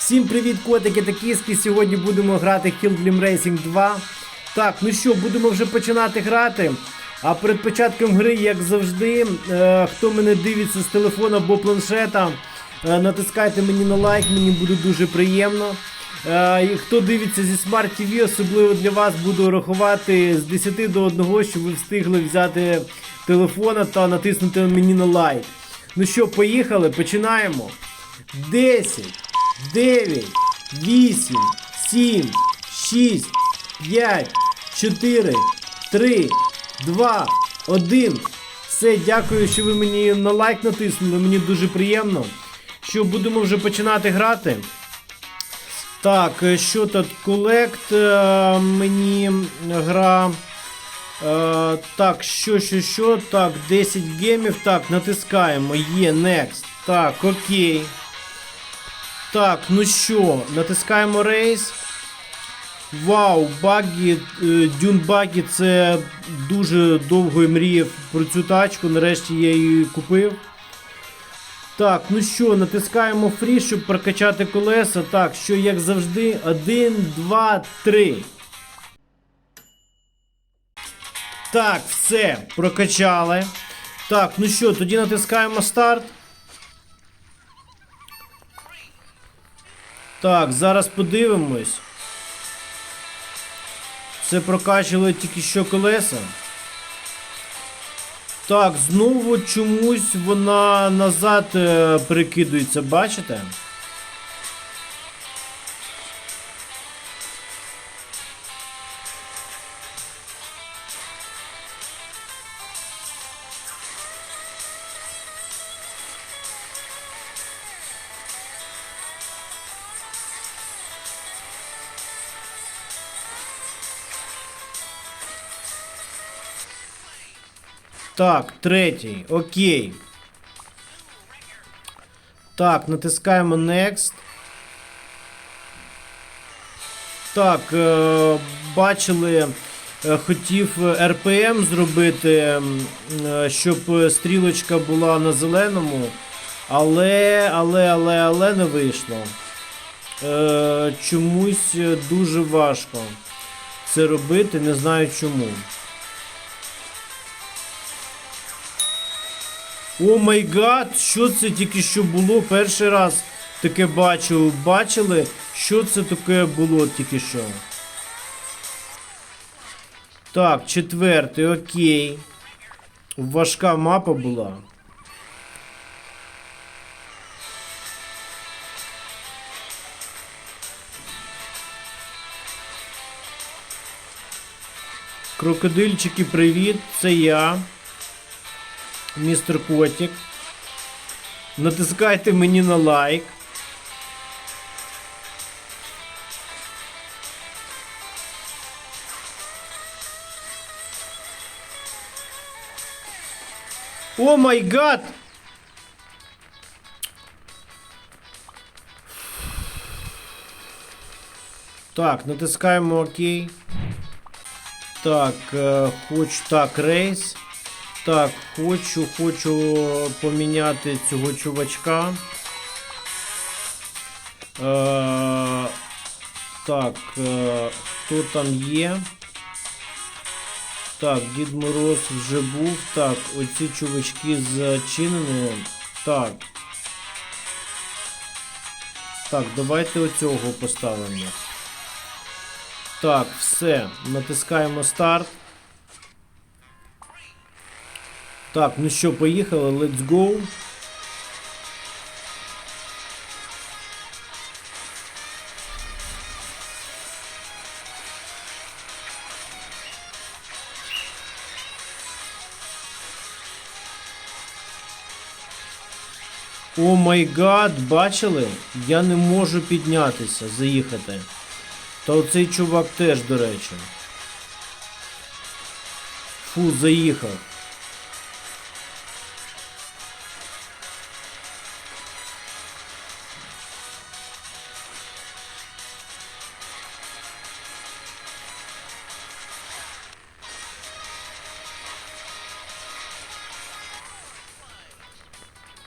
Всім привіт, котики та кіски. Сьогодні будемо грати Hillglim Racing 2. Так, ну що, будемо вже починати грати. А перед початком гри, як завжди, е, хто мене дивиться з телефона або планшета, е, натискайте мені на лайк, мені буде дуже приємно. Е, і хто дивиться зі Smart TV, особливо для вас буду рахувати з 10 до 1, щоб ви встигли взяти телефона та натиснути мені на лайк. Ну що, поїхали, починаємо. 10, 9, 8, 7, 6, 5, 4, 3, 2, 1. Все, дякую, що ви мені на лайк натиснули. Мені дуже приємно. Що будемо вже починати грати. Так, е, що тут колект? е, Мені гра. Е, так, що, що, що? Так, 10 гемів. Так, натискаємо. Є, next. Так, окей. Так, ну що, натискаємо рейс. Вау, багі, дюн багі, це дуже довго мріяв про цю тачку. Нарешті я її купив. Так, ну що, натискаємо фрі, щоб прокачати колеса. Так, що як завжди, 1, 2, 3. Так, все, прокачали. Так, ну що, тоді натискаємо старт. Так, зараз подивимось. Це прокачали тільки що колеса. Так, знову чомусь вона назад прикидується, бачите? Так, третій. Окей. Так, натискаємо Next. Так, е, бачили, е, хотів RPM зробити, е, щоб стрілочка була на зеленому, але, але, але, але не вийшло. Е, чомусь дуже важко це робити, не знаю чому. О май гад, що це тільки що було? Перший раз таке бачу. Бачили, що це таке було тільки що. Так, четвертий, окей. Важка мапа була. Крокодильчики, привіт, це я містер Котик. Натискайте мені на лайк. О май гад! Так, натискаємо ОК. Так, е, хочу так, рейс. Так, хочу, хочу поміняти цього чувачка. Е, так, е, хто там є? Так, Дід Мороз вже був. Так, оці чувачки зачинені. Так. Так, давайте оцього поставимо. Так, все. Натискаємо старт. Так, ну що, поїхали, let's go. О май гад, бачили? Я не можу піднятися, заїхати. Та оцей чувак теж, до речі. Фу, заїхав.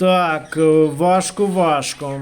Так, е, важко, важко.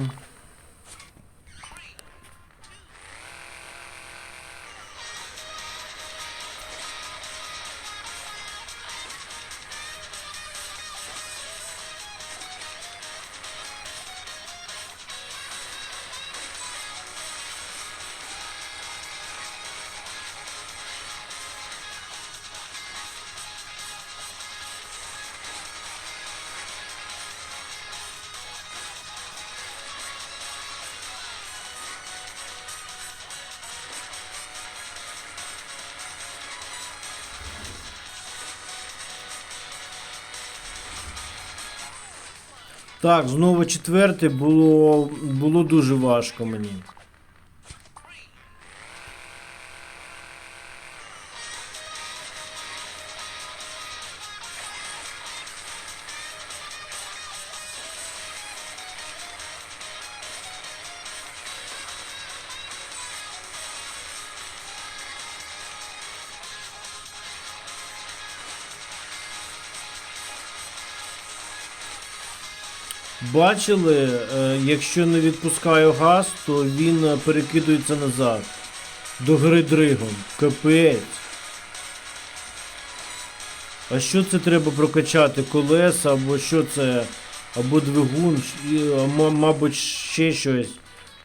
Так, знову четверте було, було дуже важко мені. Бачили, е, якщо не відпускаю газ, то він е, перекидується назад. До гри дригом. Капець. А що це треба прокачати? Колеса або що це? Або двигун, мабуть, ще щось.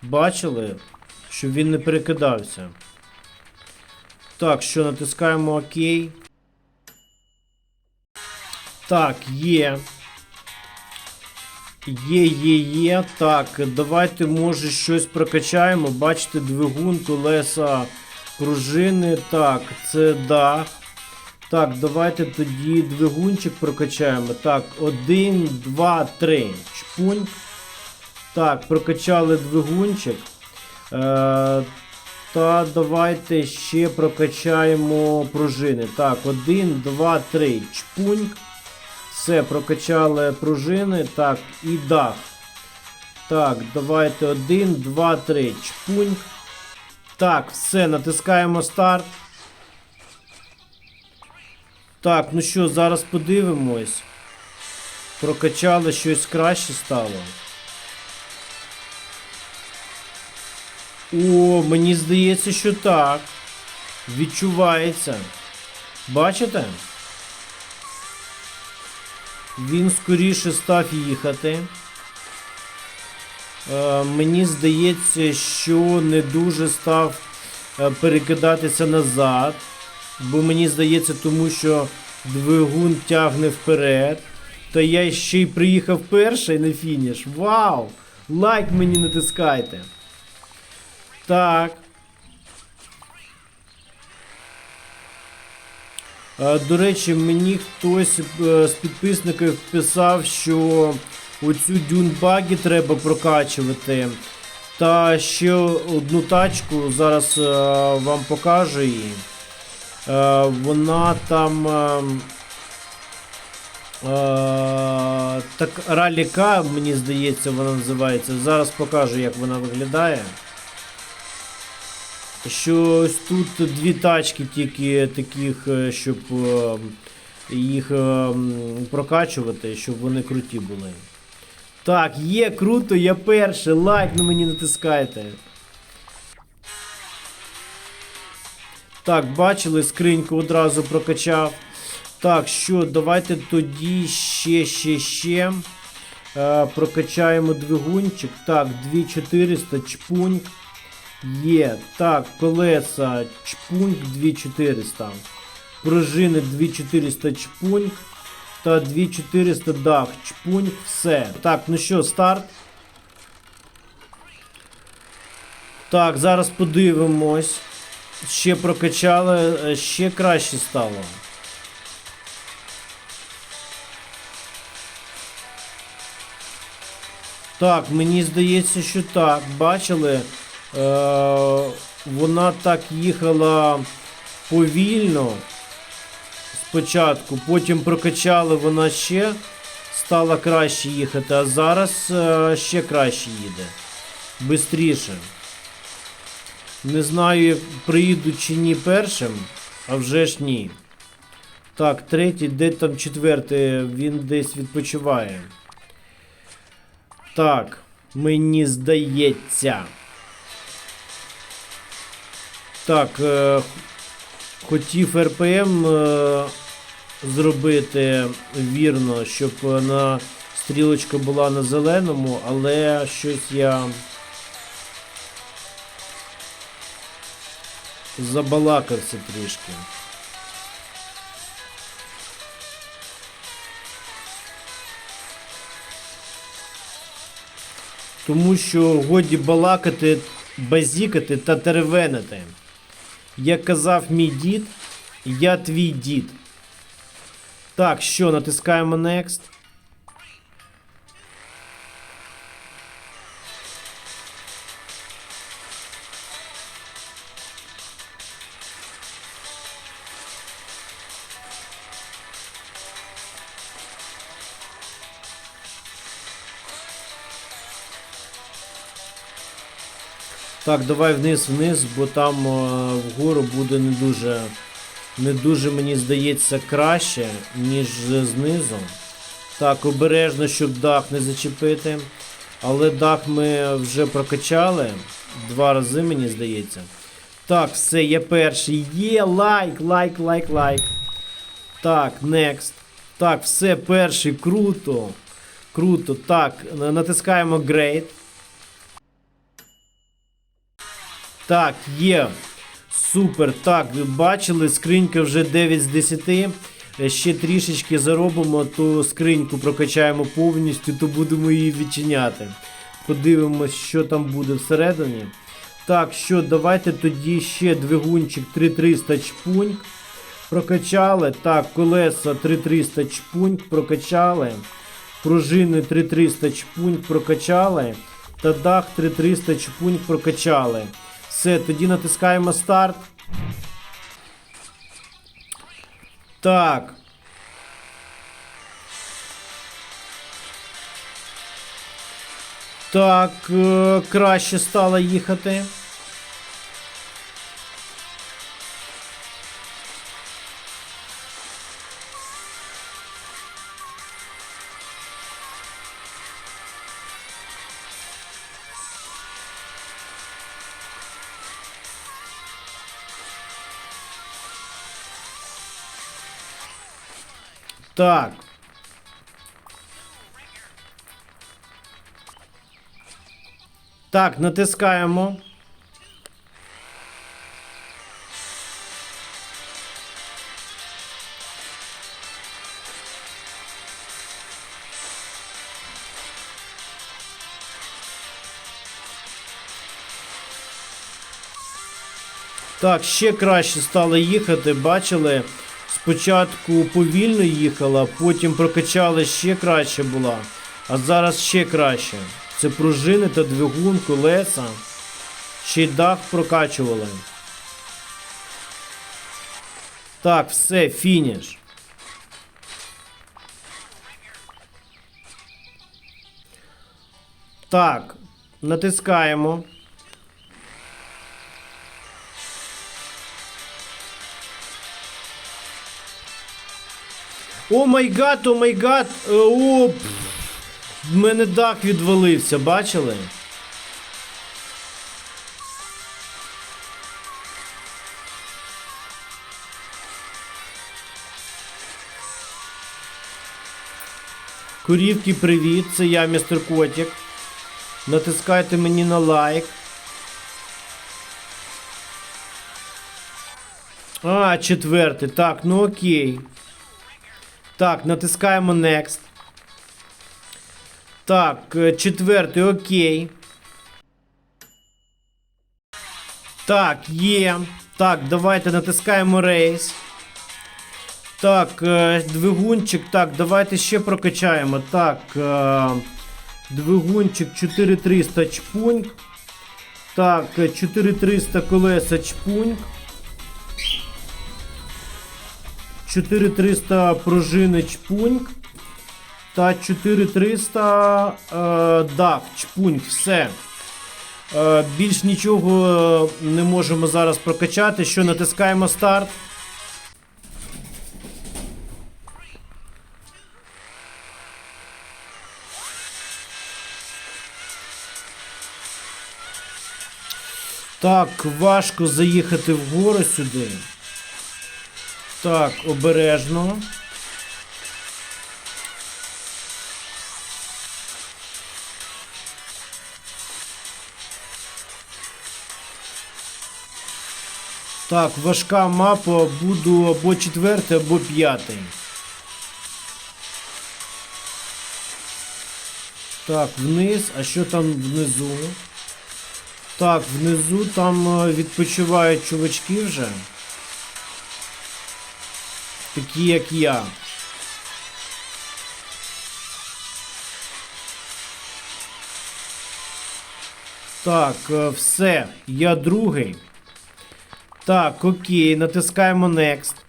Бачили? Щоб він не перекидався. Так, що натискаємо ОК. Так, є. Є, є, є. Так, давайте, може, щось прокачаємо. Бачите, двигун, колеса, пружини. Так, це дах. Так, давайте тоді двигунчик прокачаємо. Так, один, два, три. Чпунь. Так, прокачали двигунчик. Е, та давайте ще прокачаємо пружини. Так, один, два, три. Чпуньк. Все, прокачали пружини. Так, і дах. Так, давайте один, два, три. Чпуньк. Так, все, натискаємо старт. Так, ну що, зараз подивимось. Прокачали щось краще стало. О, мені здається, що так. Відчувається. Бачите? Він скоріше став їхати. Е, мені здається, що не дуже став е, перекидатися назад. Бо мені здається, тому що двигун тягне вперед. Та я ще й приїхав перший на фініш. Вау! Лайк мені натискайте. Так. До речі, мені хтось е, з підписників писав, що оцю дюнбагі треба прокачувати. Та ще одну тачку, зараз е, вам покажу її. Е, Вона там. е, е, Так, раліка, мені здається, вона називається. Зараз покажу, як вона виглядає. Що ось тут дві тачки тільки таких, е, щоб е, їх е, прокачувати, щоб вони круті були. Так, є круто, я перший. Лайк на мені натискайте. Так, бачили, скриньку одразу прокачав. Так, що, давайте тоді ще, ще, ще. Е, прокачаємо двигунчик. Так, 2400, чпунь. Є. Так, колеса, чпуньк 2400. Пружини 2400 чпуньк. Та 2400 дах, чпуньк, все. Так, ну що, старт. Так, зараз подивимось. Ще прокачали, е, ще краще стало. Так, мені здається, що так. Бачили? Е, вона так їхала повільно спочатку, потім прокачали, вона ще стала краще їхати, а зараз е, ще краще їде. Бистріше. Не знаю, приїду чи ні першим, а вже ж ні. Так, третій, де там четвертий, він десь відпочиває. Так, мені здається. Так, е, хотів РПМ е, зробити вірно, щоб на стрілочка була на зеленому, але щось я забалакався трішки. Тому що годі балакати, базікати та теревенити. Як казав мій дід, я твій дід. Так, що, натискаємо Next. Так, давай вниз, вниз, бо там е, вгору буде не дуже, не дуже, мені здається, краще, ніж знизу. Так, обережно, щоб дах не зачепити. Але дах ми вже прокачали. Два рази, мені здається. Так, все, є перший. Є лайк, лайк, лайк, лайк. Так, next. Так, все, перший, круто. Круто. Так, натискаємо Great. Так, є. Супер. Так, ви бачили, скринька вже 9 з 10. Е, Ще трішечки заробимо, то скриньку прокачаємо повністю, то будемо її відчиняти. Подивимось, що там буде всередині. Так, що, давайте тоді ще двигунчик 3300 чпуньк. Прокачали. Так, колеса 3300 чпуньк прокачали. Пружини 3300 чпуньк прокачали. Та дах 3300 чпуньк прокачали. Все, тоді натискаємо старт. Так. Так, е, краще стало їхати. Так. Так, натискаємо. Так, ще краще стало їхати. Бачили, спочатку повільно їхала, потім прокачали ще краще була. А зараз ще краще. Це пружини та двигун, колеса. Ще й дах прокачували. Так, все, фініш. Так, натискаємо. О май гад, о май гад! Е, О, в мене дах відвалився, бачили? Курівки, привіт, це я, містер Котік. Натискайте мені на лайк. А, четвертий. Так, ну окей. Так, натискаємо Next. Так, е, четвертий, окей. Так, є. Так, давайте натискаємо Race. Так, е, двигунчик. Так, давайте ще прокачаємо. Так, е, двигунчик 4300 чпуньк. Так, е, 4300 колеса чпуньк. 4300 пружини чпуньк. Та 4300 е, дах, чпуньк, все. Е, більш нічого е, не можемо зараз прокачати. Що натискаємо старт. Так, важко заїхати вгору сюди. Так, обережно. Так, важка мапа, буду або четвертий, або п'ятий. Так, вниз, а що там внизу? Так, внизу там е, відпочивають чувачки вже. Такі як я. Так, е, все. Я другий. Так, окей, натискаємо Next.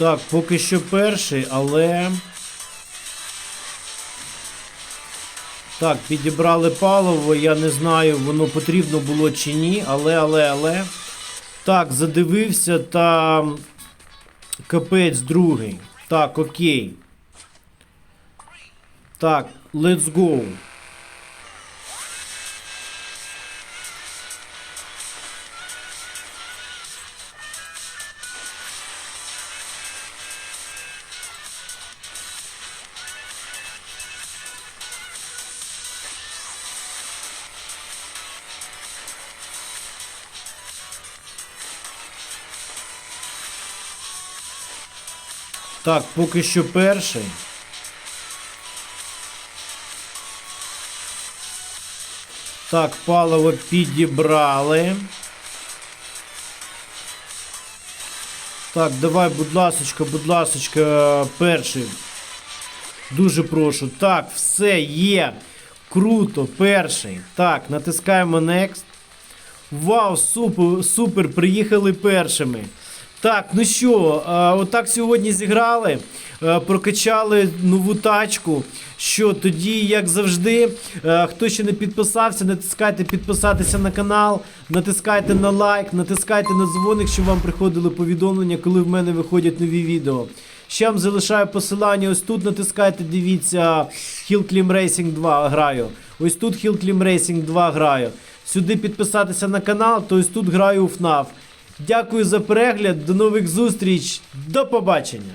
Так, поки що перший, але. Так, підібрали паливо, я не знаю, воно потрібно було чи ні, але, але, але. Так, задивився та. Капець другий. Так, окей. Так, let's go. Так, поки що перший. Так, паливо підібрали. Так, давай, будь ласочка, будь ласочка, перший. Дуже прошу. Так, все є. Круто, перший. Так, натискаємо Next. Вау, супер, супер, приїхали першими. Так, ну що, отак сьогодні зіграли, е, прокачали нову тачку. Що тоді, як завжди, е, хто ще не підписався, натискайте підписатися на канал, натискайте на лайк, натискайте на дзвоник, щоб вам приходили повідомлення, коли в мене виходять нові відео. Ще вам залишаю посилання. Ось тут натискайте, дивіться, Hill Climb Racing 2 граю. Ось тут Hill Climb Racing 2 граю. Сюди підписатися на канал, то ось тут граю у FNAF. Дякую за перегляд, до нових зустріч, до побачення!